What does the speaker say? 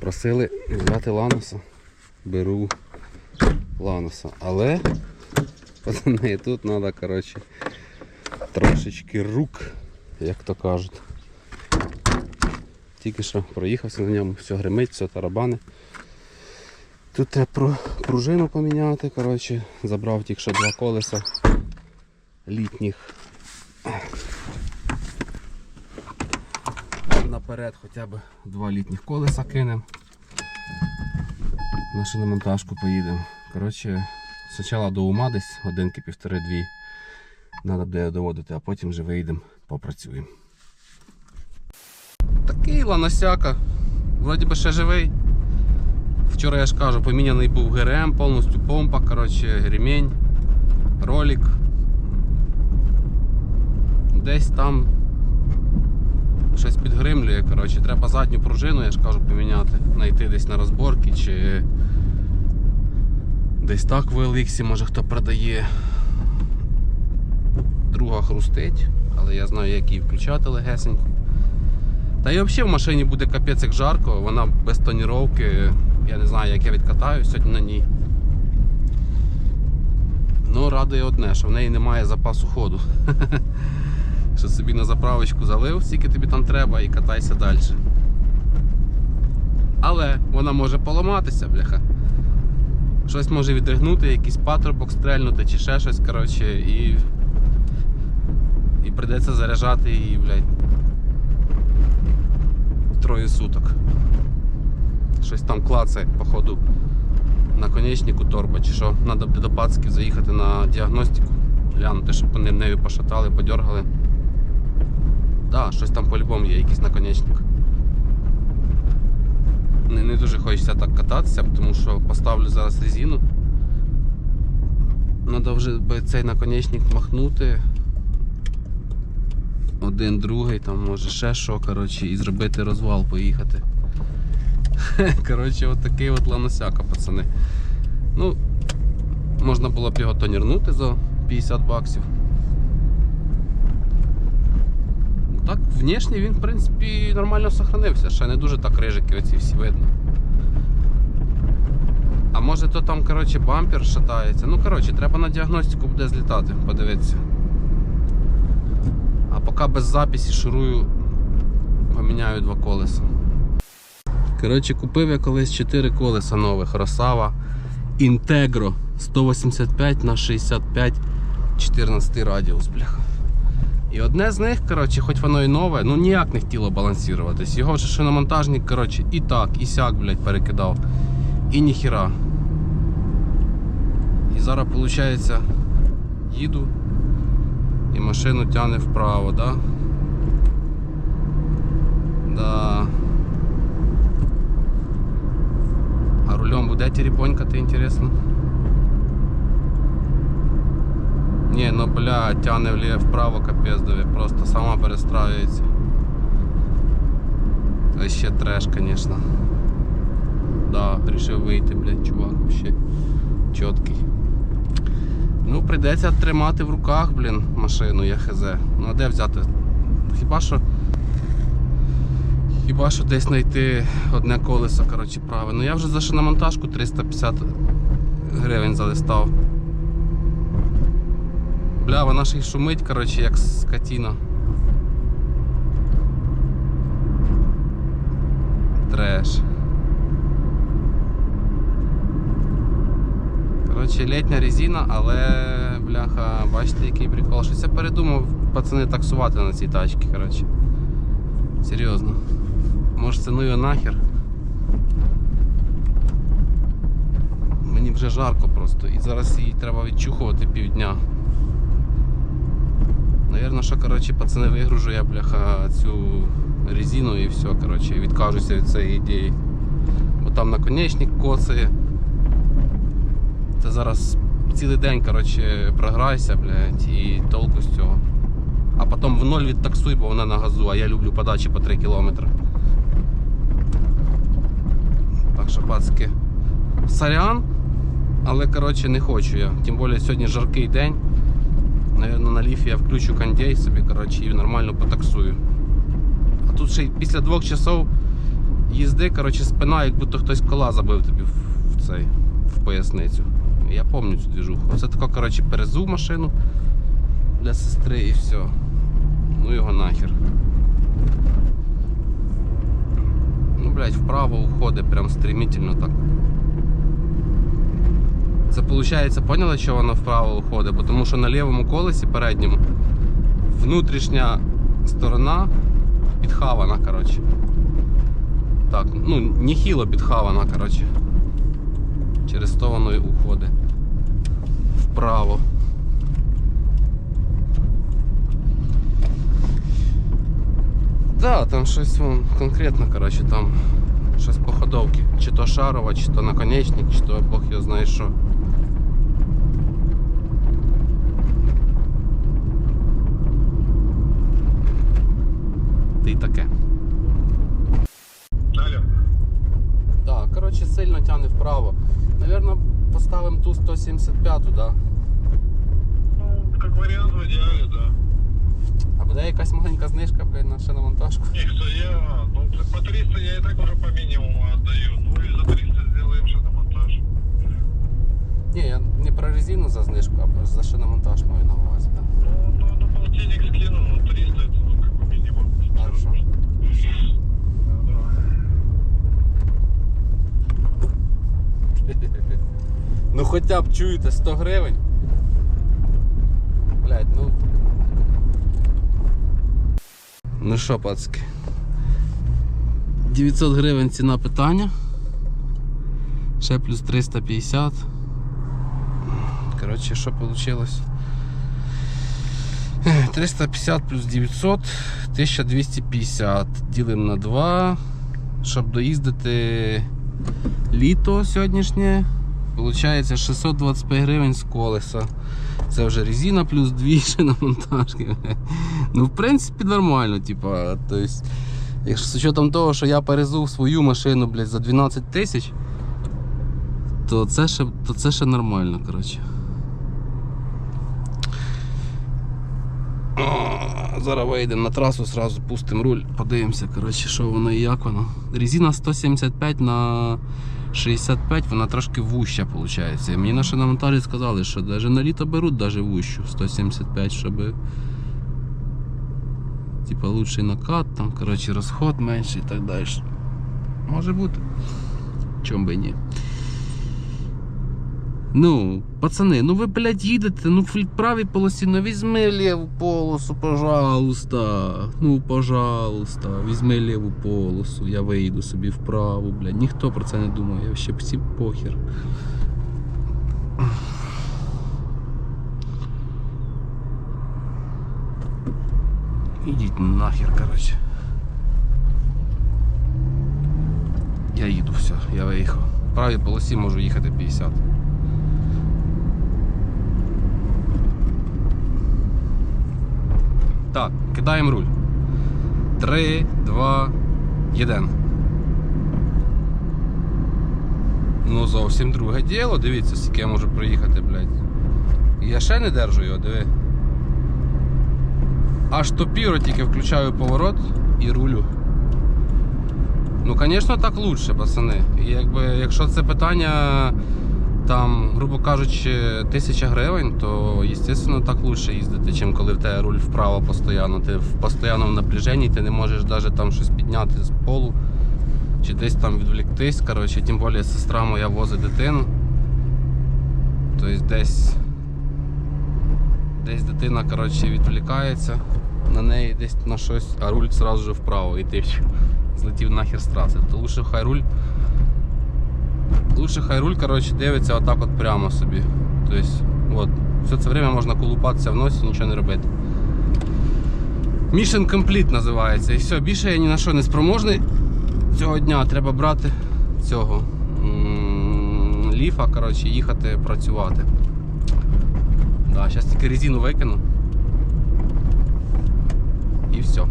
Просили взяти Ланоса. Беру Ланоса. Але пацани, тут треба, коротше, трошечки рук, як то кажуть. Тільки що проїхався на ньому, все гримить, все тарабани. Тут треба пружину поміняти, коротше, забрав тільки що два колеса літніх. Наперед хоча б два літніх колеса кинемо. На шиномонтажку поїдемо. Коротше, спочатку до ума десь годинки півтори-дві. Треба буде доводити, а потім вже виїдемо, попрацюємо. Такий ланосяка. Вроді би ще живий. Вчора я ж кажу, поміняний був ГРМ, повністю помпа, коротше, ремінь, ролик. Десь там щось підгримлює, коротше, треба задню пружину, я ж кажу, поміняти, знайти десь на розборки чи десь так в OLX, може хто продає. Друга хрустить, але я знаю, як її включати легесенько. Та і взагалі в машині буде капець як жарко, вона без тоніровки. Я не знаю, як я відкатаю сьогодні на ній. Ну, радує одне, що в неї немає запасу ходу. Що собі на заправочку залив, скільки тобі там треба, і катайся далі. Але вона може поламатися, бляха. Щось може відригнути, якийсь патрубок стрельнути чи ще щось, коротше, і. І прийдеться заряджати її, блядь. Троє суток. Щось там клацає, походу, наконечнику торба чи що. Треба буде до пацків заїхати на діагностику, глянути, щоб вони нею пошатали, подергали. Да, щось там по-любому є, якийсь наконечник. Не, не дуже хочеться так кататися, тому що поставлю зараз резину. Треба вже цей наконечник махнути. Один, другий, там може ще що, коротше, і зробити розвал, поїхати. Коротше, от от ланосяка, пацани. Ну, можна було б його тонірнути за 50 баксів. Внешне він, в принципі, нормально сохранився, ще не дуже так рижики оці всі видно. А може то там, коротше, бампер шатається. Ну, коротше, треба на діагностику буде злітати, подивитися. А поки без записі шурую, поміняю два колеса. Коротше, купив я колись 4 колеса нових Росава Integro 185 на 65 14 радіус, бляха. І одне з них, коротше, хоч воно і нове, ну ніяк не хотіло балансуватись. Його шиномонтажник, коротше, і так, і сяк, блядь, перекидав. І ніхіра. І зараз, виходить, їду і машину тягне вправо, да? Да. А рулем буде терепонькати, інтересно? Ні, ну бля, тяне вліво вправо, капець дові, просто сама перестраюється. Вообще треш, конечно. Да, рішив вийти, блядь, чувак, вообще чіткий. Ну, прийдеться тримати в руках, блін, машину, я хз. Ну а де взяти? Хіба що. Хіба що десь знайти одне колесо, коротше, праве. Ну я вже за шиномонтажку 350 гривень залистав. Бля, вона ж і шумить, коротше, як скотіна. Треш. Коротше, літня резина, але бляха, бачите, який прикол. Щось я передумав пацани таксувати на цій тачці, коротше. Серйозно. Може це ну нахер. Мені вже жарко просто і зараз її треба відчухувати півдня. Навірно, що коротше, пацани вигружу я бляха цю резину і все, коротше, відкажуся від цієї ідеї. Бо там наконечник коцає. Це зараз цілий день коротше, програйся, блядь, і толку з цього. А потім в ноль відтаксуй, бо вона на газу, а я люблю подачі по 3 кілометри. Так що, пацки, сорян, але коротше не хочу я. Тим більше сьогодні жаркий день. Наверно, на ліфі я включу кондей собі коротше, і нормально потаксую. А тут ще й після двох часов їзди, коротше, спина, як будто хтось кола забив тобі в, цей в поясницю. Я пам'ятаю цю двіжуху. Оце тако, коротше, перезув машину для сестри і все. Ну його нахер. Ну, блядь, вправо уходить прям стремительно так. Це виходить, поняли, що воно вправо уходить? Бо тому що на лівому колесі передньому внутрішня сторона підхавана, коротше. Так, ну, нехило підхавана, коротше. Через то воно і уходить. Вправо. Да, там щось вон, конкретно, коротше, там щось по ходовці. Чи то шарова, чи то наконечник, чи то Бог його знає що. Та й таке. Алло. Так, коротше, сильно тягне вправо. Навірно, поставимо ту 175, да? Ну, как вариант в идеале, да. А буде якась маленька знижка, блядь, на ще на монтажку. Не, что я, ну, по 300 я и так уже по минимуму отдаю. Ну, и за 300 сделаем шиномонтаж. Ні, я не про резину за знижку, а за шиномонтаж маю на увазі, да. Ну, ну, ну, полтинник скину, ну, 300 это, ну, как бы минимум. Хорошо. Да, да. Ну хоча б чуєте 100 гривень. Блять, ну. Ну що, пацки? 900 гривень ціна питання. Ще плюс 350. Коротше, що вийшло? 350 плюс 900, 1250. Ділимо на 2. Щоб доїздити літо сьогоднішнє. Получається 625 гривень з колеса. Це вже резина плюс 2 шиномонтажки. Ну, в принципі, нормально, типа. Тобто, якщо з учетом того, що я перезув свою машину, блядь, за 12 тисяч, то це ще, то це ще нормально, коротше. Зараз вийдемо на трасу, сразу пустимо руль, подивимося, коротше, що воно і як воно. Резина 175 на 65, вона трошки вуща, виходить. Мені на шиномонтажі сказали, що навіть на літо беруть навіть вущу 175, щоб типа лучший накат, там, коротше, розход менший і так далі. Може бути. Чом би ні. Ну, пацани, ну ви, блядь, їдете, ну в правій полосі, ну візьми ліву полосу, пожалуйста. Ну, пожалуйста, візьми ліву полосу, я вийду собі вправо, блядь. Ніхто про це не думає, я ще всі похер. Ідіть нахер, коротше. Я їду, все, я виїхав. В правій полосі можу їхати 50. Так, кидаємо руль. 3, 2, 1. Ну, зовсім друге діло. Дивіться, скільки я можу проїхати, блядь. Я ще не держу його, диви. Аж топіро тільки включаю поворот і рулю. Ну, звісно, так лучше, пацани. Якби, якщо це питання, там, грубо кажучи, тисяча гривень, то, звісно, так лучше їздити, чим коли в тебе руль вправо постійно. Ти в постійному напряженні, ти не можеш навіть там щось підняти з полу чи десь там відвліктись. Коротше, тим більше сестра моя возить дитину. Тобто десь десь дитина коротше, відволікається на неї десь на щось, а руль одразу вправо і ти злетів нахер з траси. То лучше хай руль. Лучше хай руль коротше, дивиться отак от прямо собі. Тобто, от, все це время можна колупатися в носі, нічого не робити. Mission Complete називається. І все, більше я ні на що не спроможний. Цього дня треба брати цього ліфа, коротше, їхати працювати. Да, зараз тільки резину викину. І все.